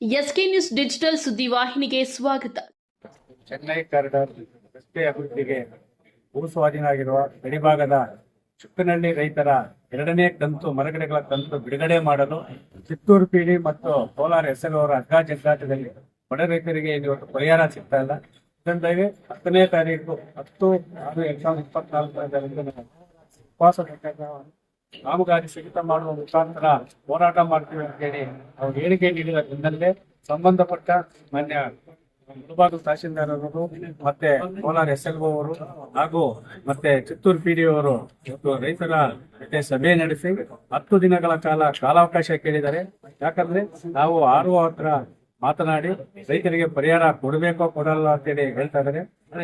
SK news digital ಸುದ್ದಿವಾಹಿನಿಗೆ ಸ್ವಾಗತ. Chennai corridor ರಸ್ತೆ ಅಭಿವೃದ್ಧಿಗೆ ಭೂ ಸ್ವಾಧೀನ ಆಗಿರುವ ಗಡಿಭಾಗದ ಚುಕ್ಕನಹಳ್ಳಿ ರೈತರ ಎರಡನೇ ಕಂತು ಮರಗಿಡಗಳ ಕಂತು ಬಿಡುಗಡೆ ಮಾಡಲು ಚಿತ್ತೂರು ಪಿಡಿ ಮತ್ತು ಕೋಲಾರ ಎಸ್ಎಲ್ ಅವರ ಅಗ್ಗ ಜಗ್ಗಾಟದಲ್ಲಿ ಬಡ ರೈತರಿಗೆ ಇವತ್ತು ಪರಿಹಾರ ಸಿಗ್ತಾ ಇಲ್ಲ. ಇದರಿಂದಾಗಿ ಹತ್ತನೇ ತಾರೀಕು ಹತ್ತು ಆರು ಎರಡ್ ಸಾವಿರದ ಇಪ್ಪತ್ನಾಲ್ಕರಿಂದ ಉಪವಾಸ ಕಾಮಗಾರಿ ಸ್ಥಗಿತ ಮಾಡುವ ಮುಖಾಂತರ ಹೋರಾಟ ಮಾಡ್ತೀವಿ ಅಂತೇಳಿ ಅವ್ರು ಹೇಳಿಕೆ ನೀಡಿದ ಬೆನ್ನಲ್ಲೇ ಸಂಬಂಧಪಟ್ಟ ಮಾನ್ಯ ಮುಳಬಾಗಿಲು ತಹಶೀಲ್ದಾರ್ ಅವರು ಮತ್ತೆ ಕೋಲಾರ ಎಸ್ ಎಲ್ ಅವರು ಹಾಗೂ ಮತ್ತೆ ಚಿತ್ತೂರು ಪಿ ಡಿ ಅವರು ಇವತ್ತು ರೈತರ ಜೊತೆ ಸಭೆ ನಡೆಸಿ ಹತ್ತು ದಿನಗಳ ಕಾಲ ಕಾಲಾವಕಾಶ ಕೇಳಿದ್ದಾರೆ. ಯಾಕಂದ್ರೆ ನಾವು ಆರು ಹತ್ರ ಮಾತನಾಡಿ ರೈತರಿಗೆ ಪರಿಹಾರ ಕೊಡಬೇಕೋ ಕೊಡಲ್ಲ ಅಂತೇಳಿ ಹೇಳ್ತಾ ಇದ್ದಾರೆ.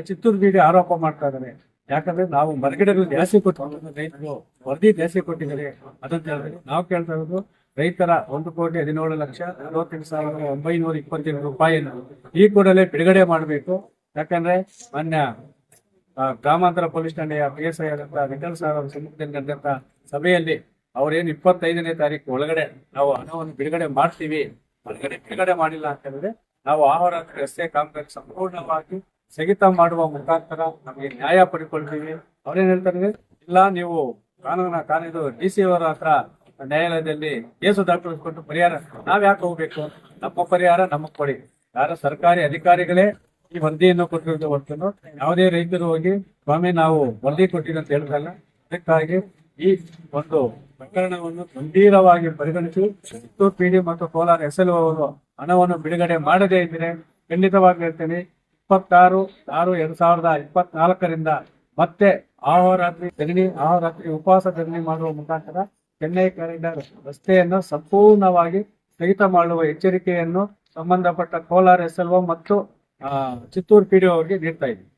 ಚಿತ್ತೂರು ಪಿ ಡಿ ಆರೋಪ ಮಾಡ್ತಾ ಇದ್ದಾರೆ. ಯಾಕಂದ್ರೆ ನಾವು ಮರಗಿಡಗಳು ಜಾಸ್ತಿ ಕೊಟ್ಟು ರೈತರು ವರದಿ ಜಾಸ್ತಿ ಕೊಟ್ಟಿದ್ದಾರೆ. ಅದಂತ ಹೇಳಿದ್ರೆ ನಾವು ಕೇಳ್ತಾ ಇರೋದು, ರೈತರ ಒಂದು ಕೋಟಿ ಹದಿನೇಳು ಲಕ್ಷ ನಲವತ್ತೆಂಟು ಸಾವಿರದ ಒಂಬೈನೂರ ಇಪ್ಪತ್ತೆಂಟು ರೂಪಾಯಿಯನ್ನು ಈ ಕೂಡಲೇ ಬಿಡುಗಡೆ ಮಾಡಬೇಕು. ಯಾಕಂದ್ರೆ ಮಾನ್ಯ ಗ್ರಾಮಾಂತರ ಪೊಲೀಸ್ ಠಾಣೆಯ ಪಿ ಎಸ್ ಐ ಆದಂತಹ ವಿಠಲ್ ಸರ್ ಸಮ್ಮುಖದಲ್ಲಿ ಸಭೆಯಲ್ಲಿ ಅವರೇನು ಇಪ್ಪತ್ತೈದನೇ ತಾರೀಕು ಒಳಗಡೆ ನಾವು ಹಣವನ್ನು ಬಿಡುಗಡೆ ಮಾಡ್ತೀವಿ. ಒಳಗಡೆ ಬಿಡುಗಡೆ ಮಾಡಿಲ್ಲ ಅಂತ ಹೇಳಿದ್ರೆ ನಾವು ಆಹಾರ, ರಸ್ತೆ, ಕಾಮಗಾರಿ ಸಂಪೂರ್ಣವಾಗಿ ಸ್ಥಗಿತ ಮಾಡುವ ಮುಖಾಂತರ ನಮಗೆ ನ್ಯಾಯ ಪಡ್ಕೊಳ್ತೀವಿ. ಅವ್ರೇನ್ ಹೇಳ್ತಾರೆ ಇಲ್ಲ, ನೀವು ಕಾನೂನ ಕಾನೂನು ಡಿ ಸಿ ಅವರ ಹತ್ರ ನ್ಯಾಯಾಲಯದಲ್ಲಿ ಕೇಸು ದಾಖಲಿಸಿಕೊಂಡು ಪರಿಹಾರ ನಾವ್ ಯಾಕೆ ಹೋಗ್ಬೇಕು? ನಮ್ಮ ಪರಿಹಾರ ನಮಗ್ ಕೊಡಿ. ಯಾರ ಸರ್ಕಾರಿ ಅಧಿಕಾರಿಗಳೇ ಈ ವರದಿಯನ್ನು ಕೊಟ್ಟಿರೋದು ಹೊರತು ಯಾವುದೇ ರೈತರು ಹೋಗಿ ಸ್ವಾಮಿ, ನಾವು ವರದಿ ಕೊಟ್ಟಿದೆ ಅಂತ ಹೇಳಿದ್ರಲ್ಲ ಅದಕ್ಕಾಗಿ ಈ ಒಂದು ಪ್ರಕರಣವನ್ನು ಗಂಭೀರವಾಗಿ ಪರಿಗಣಿಸಿ ಪಿಡಿ ಮತ್ತು ಕೋಲಾರ ಎಸ್ ಎಲ್ ಅವರು ಹಣವನ್ನು ಬಿಡುಗಡೆ ಮಾಡದೇ ಇದ್ರೆ ಖಂಡಿತವಾಗಿ ಹೇಳ್ತೇನೆ ಇಪ್ಪತ್ತಾರು, ಆರು ಎರಡ್ ಸಾವಿರದ ಇಪ್ಪತ್ನಾಲ್ಕರಿಂದ ಮತ್ತೆ ಆಹೋರಾತ್ರಿ ಧರಣಿ ಆಹೋರಾತ್ರಿ ಉಪವಾಸ ಧರಣಿ ಮಾಡುವ ಮುಖಾಂತರ ಚೆನ್ನೈ ಕಾರಿಡಾರ್ ರಸ್ತೆಯನ್ನು ಸಂಪೂರ್ಣವಾಗಿ ಸ್ಥಗಿತ ಮಾಡುವ ಎಚ್ಚರಿಕೆಯನ್ನು ಸಂಬಂಧಪಟ್ಟ ಕೋಲಾರ, ಎಸ್ ಎಲ್ ಮತ್ತು ಚಿತ್ತೂರು ಚಿತ್ತೂರು ಪಿಡಿಒ ಅವರಿಗೆ ನೀಡ್ತಾ ಇದ್ದೀವಿ